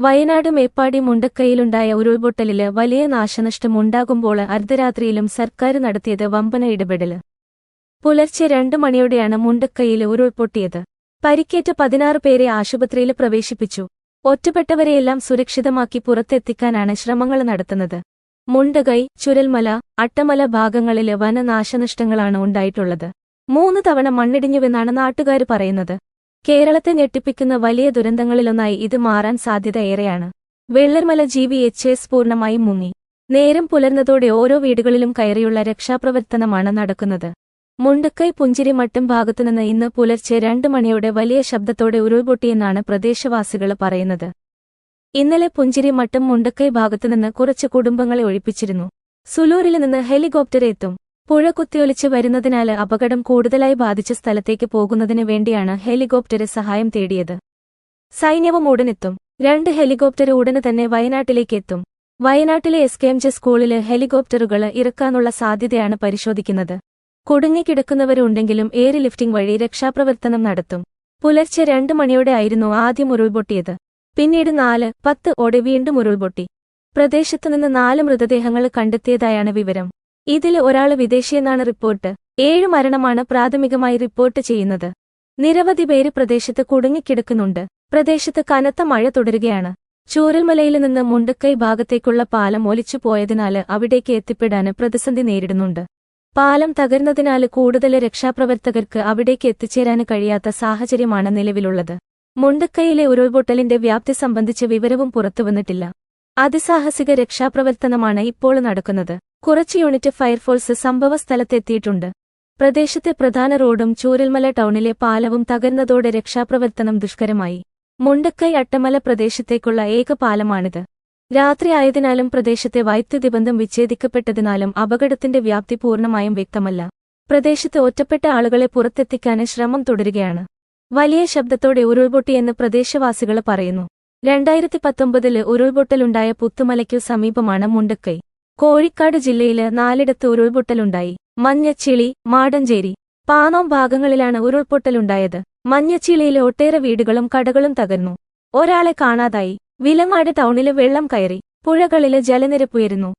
വയനാട് മേപ്പാടി മുണ്ടക്കയിലുണ്ടായ ഉരുൾപൊട്ടലിൽ വലിയ നാശനഷ്ടം ഉണ്ടാകുമ്പോൾ അർദ്ധരാത്രിയിലും സർക്കാർ നടത്തിയത് വമ്പന ഇടപെടൽ. പുലർച്ചെ രണ്ടു മണിയോടെയാണ് മുണ്ടക്കയിൽ ഉരുൾപൊട്ടിയത്. പരിക്കേറ്റ പതിനാറ് പേരെ ആശുപത്രിയിൽ പ്രവേശിപ്പിച്ചു. ഒറ്റപ്പെട്ടവരെയെല്ലാം സുരക്ഷിതമാക്കി പുറത്തെത്തിക്കാനാണ് ശ്രമങ്ങൾ നടത്തുന്നത്. മുണ്ടകൈ ചുരൽമല അട്ടമല ഭാഗങ്ങളിൽ വനനാശനഷ്ടങ്ങളാണ് ഉണ്ടായിട്ടുള്ളത്. മൂന്ന് തവണ മണ്ണിടിഞ്ഞുവെന്നാണ് നാട്ടുകാർ പറയുന്നത്. കേരളത്തെ ഞെട്ടിപ്പിക്കുന്ന വലിയ ദുരന്തങ്ങളിലൊന്നായി ഇത് മാറാൻ സാധ്യത ഏറെയാണ്. വെള്ളർമല ജീവി എച്ച് എസ് പൂർണമായും മുങ്ങി. നേരം പുലർന്നതോടെ ഓരോ വീടുകളിലും കയറിയുള്ള രക്ഷാപ്രവർത്തനമാണ് നടക്കുന്നത്. മുണ്ടക്കൈ പുഞ്ചിരി മട്ടും ഭാഗത്തുനിന്ന് ഇന്ന് പുലർച്ചെ രണ്ട് മണിയോടെ വലിയ ശബ്ദത്തോടെ ഉരുൾപൊട്ടിയെന്നാണ് പ്രദേശവാസികൾ പറയുന്നത്. ഇന്നലെ പുഞ്ചിരി മട്ടും മുണ്ടക്കൈ ഭാഗത്തുനിന്ന് കുറച്ച് കുടുംബങ്ങളെ ഒഴിപ്പിച്ചിരുന്നു. സുലൂരിൽ നിന്ന് ഹെലികോപ്റ്റർ എത്തും. പുഴ കുത്തിയൊലിച്ച് വരുന്നതിനാൽ അപകടം കൂടുതലായി ബാധിച്ച സ്ഥലത്തേക്ക് പോകുന്നതിന് വേണ്ടിയാണ് ഹെലികോപ്റ്റര് സഹായം തേടിയത്. സൈന്യവും ഉടനെത്തും. രണ്ട് ഹെലികോപ്റ്റർ ഉടനെ തന്നെ വയനാട്ടിലേക്ക് എത്തും. വയനാട്ടിലെ എസ് കെ എം ജെ സ്കൂളിൽ ഹെലികോപ്റ്ററുകൾ ഇറക്കാനുള്ള സാധ്യതയാണ് പരിശോധിക്കുന്നത്. കുടുങ്ങിക്കിടക്കുന്നവരുണ്ടെങ്കിലും എയർ ലിഫ്റ്റിംഗ് വഴി രക്ഷാപ്രവർത്തനം നടത്തും. പുലർച്ചെ രണ്ട് മണിയോടെ ആയിരുന്നു ആദ്യം ഉരുൾപൊട്ടിയത്. പിന്നീട് നാല് പത്ത് ഓടെ വീണ്ടും ഉരുൾപൊട്ടി. പ്രദേശത്തുനിന്ന് നാല് മൃതദേഹങ്ങൾ കണ്ടെത്തിയതായാണ് വിവരം. ഇതിൽ ഒരാൾ വിദേശിയെന്നാണ് റിപ്പോർട്ട്. ഏഴ് മരണമാണ് പ്രാഥമികമായി റിപ്പോർട്ട് ചെയ്യുന്നത്. നിരവധി പേര് പ്രദേശത്ത് കുടുങ്ങിക്കിടക്കുന്നുണ്ട്. പ്രദേശത്ത് കനത്ത മഴ തുടരുകയാണ്. ചൂരൽമലയിൽ നിന്ന് മുണ്ടക്കൈ ഭാഗത്തേക്കുള്ള പാലം ഒലിച്ചു പോയതിനാല് അവിടേക്ക് എത്തിപ്പെടാന് പ്രതിസന്ധി നേരിടുന്നുണ്ട്. പാലം തകർന്നതിനാൽ കൂടുതൽ രക്ഷാപ്രവർത്തകർക്ക് അവിടേക്ക് എത്തിച്ചേരാന് കഴിയാത്ത സാഹചര്യമാണ് നിലവിലുള്ളത്. മുണ്ടക്കൈയിലെ ഉരുൾപൊട്ടലിന്റെ വ്യാപ്തി സംബന്ധിച്ച വിവരവും പുറത്തുവന്നിട്ടില്ല. അതിസാഹസിക രക്ഷാപ്രവർത്തനമാണ് ഇപ്പോൾ നടക്കുന്നത്. കുറച്ച് യൂണിറ്റ് ഫയർഫോഴ്സ് സംഭവസ്ഥലത്തെത്തിയിട്ടുണ്ട്. പ്രദേശത്തെ പ്രധാന റോഡും ചൂരൽമല ടൗണിലെ പാലവും തകർന്നതോടെ രക്ഷാപ്രവർത്തനം ദുഷ്കരമായി. മുണ്ടക്കൈ അട്ടമല പ്രദേശത്തേക്കുള്ള ഏക പാലമാണിത്. രാത്രിയായതിനാലും പ്രദേശത്തെ വൈദ്യുതി ബന്ധം വിച്ഛേദിക്കപ്പെട്ടതിനാലും അപകടത്തിന്റെ വ്യാപ്തി പൂർണമായും വ്യക്തമല്ല. പ്രദേശത്ത് ഒറ്റപ്പെട്ട ആളുകളെ പുറത്തെത്തിക്കാന് ശ്രമം തുടരുകയാണ്. വലിയ ശബ്ദത്തോടെ ഉരുൾപൊട്ടിയെന്ന് പ്രദേശവാസികൾ പറയുന്നു. രണ്ടായിരത്തി പത്തൊമ്പതിൽ ഉരുൾപൊട്ടലുണ്ടായ പുത്തുമലയ്ക്കു സമീപമാണ് മുണ്ടക്കൈ. കോഴിക്കാട് ജില്ലയിൽ നാലിടത്ത് ഉരുൾപൊട്ടലുണ്ടായി. മഞ്ഞച്ചിളി മാടഞ്ചേരി പാനോം ഭാഗങ്ങളിലാണ് ഉരുൾപൊട്ടലുണ്ടായത്. മഞ്ഞച്ചിളിയിലെ ഒട്ടേറെ വീടുകളും കടകളും തകർന്നു. ഒരാളെ കാണാതായി. വിലങ്ങാട് ടൗണിൽ വെള്ളം കയറി. പുഴകളിൽ ജലനിരപ്പുയരുന്നു